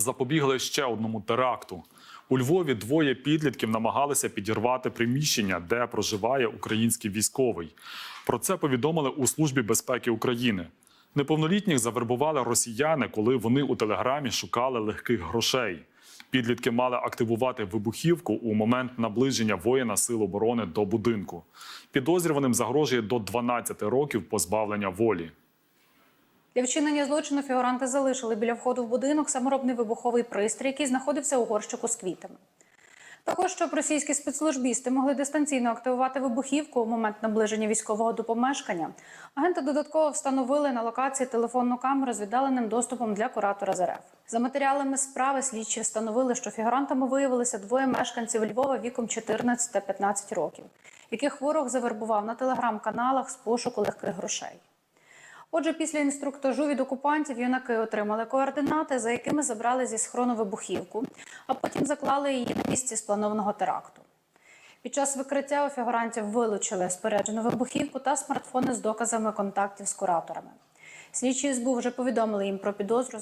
запобігли ще одному теракту. У Львові двоє підлітків намагалися підірвати приміщення, де проживає український військовий. Про це повідомили у Службі безпеки України. Неповнолітніх завербували росіяни, коли вони у телеграмі шукали легких грошей. Підлітки мали активувати вибухівку у момент наближення воїна Сил оборони до будинку. Підозрюваним загрожує до 12 років позбавлення волі. Для вчинення злочину фігуранти залишили біля входу в будинок саморобний вибуховий пристрій, який знаходився у горщику з квітами. Також, щоб російські спецслужбісти могли дистанційно активувати вибухівку у момент наближення військового до помешкання, агенти додатково встановили на локації телефонну камеру з віддаленим доступом для куратора ЗРФ. За матеріалами справи слідчі встановили, що фігурантами виявилися двоє мешканців Львова віком 14 та 15 років, яких ворог завербував на телеграм-каналах з пошуку легких грошей. Отже, після інструктажу від окупантів юнаки отримали координати, за якими забрали зі схрону вибухівку, а потім заклали її на місці спланованого теракту. Під час викриття у фігурантів вилучили споряджену вибухівку та смартфони з доказами контактів з кураторами. Слідчі СБУ вже повідомили їм про підозру.